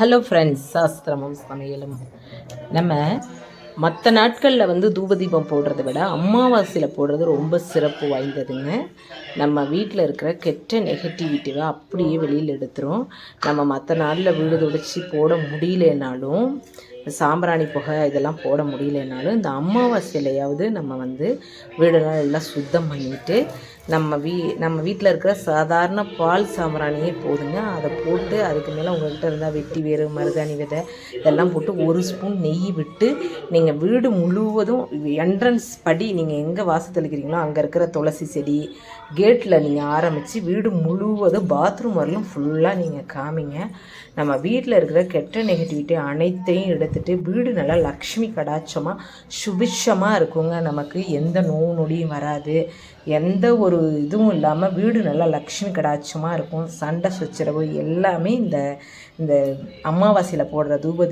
Hello friends சாஸ்திரமும் சமையலும். நம்ம மற்ற நாட்களில் வந்து தூபதீபம் போடுறத விட அமாவாசையில் போடுறது ரொம்ப சிறப்பு வாய்ந்ததுங்க. நம்ம வீட்டில் இருக்கிற கெட்ட நெகட்டிவிட்டிவை அப்படியே வெளியில் எடுத்துரும். நம்ம மற்ற நாளில் வீடு துடைச்சி போட முடியலனாலும் சாம்பிராணி புகை இதெல்லாம் போட முடியலனாலும் இந்த அமாவாசையிலையாவது நம்ம வந்து வீடெல்லாம் எல்லாம் சுத்தம் பண்ணிவிட்டு நம்ம வீ நம்ம வீட்டில் இருக்கிற சாதாரண பால் சாம்பிராணியே போதுங்க. அதை போட்டு அதுக்கு மேலே உங்கள்கிட்ட இருந்தால் வெட்டி வேறு மருதாணி விதை இதெல்லாம் போட்டு ஒரு ஸ்பூன் நெய் விட்டு நீங்கள் வீடு முழுவதும் என்ட்ரன்ஸ் படி நீங்கள் எங்கே வாசல் தெளிக்கிறீங்களோ அங்கே இருக்கிற துளசி செடி கேட்டில் நீங்கள் ஆரம்பித்து வீடு முழுவதும் பாத்ரூம் வரலும் ஃபுல்லாக நீங்கள் காமிங்க. நம்ம வீட்டில் இருக்கிற கெட்ட நெகட்டிவிட்டி அனைத்தையும் எடுத்து எடுத்துகிட்டு வீடு நல்லா லக்ஷ்மி கடாட்சமாக சுபிஷமாக இருக்குங்க. நமக்கு எந்த நோவு நொடியும் வராது. எந்த ஒரு இதுவும் இல்லாமல் வீடு நல்லா லக்ஷ்மி கடாட்சமாக இருக்கும். சண்டை சுச்சரவு எல்லாமே இந்த இந்த அமாவாசையில் போடுற தூபதி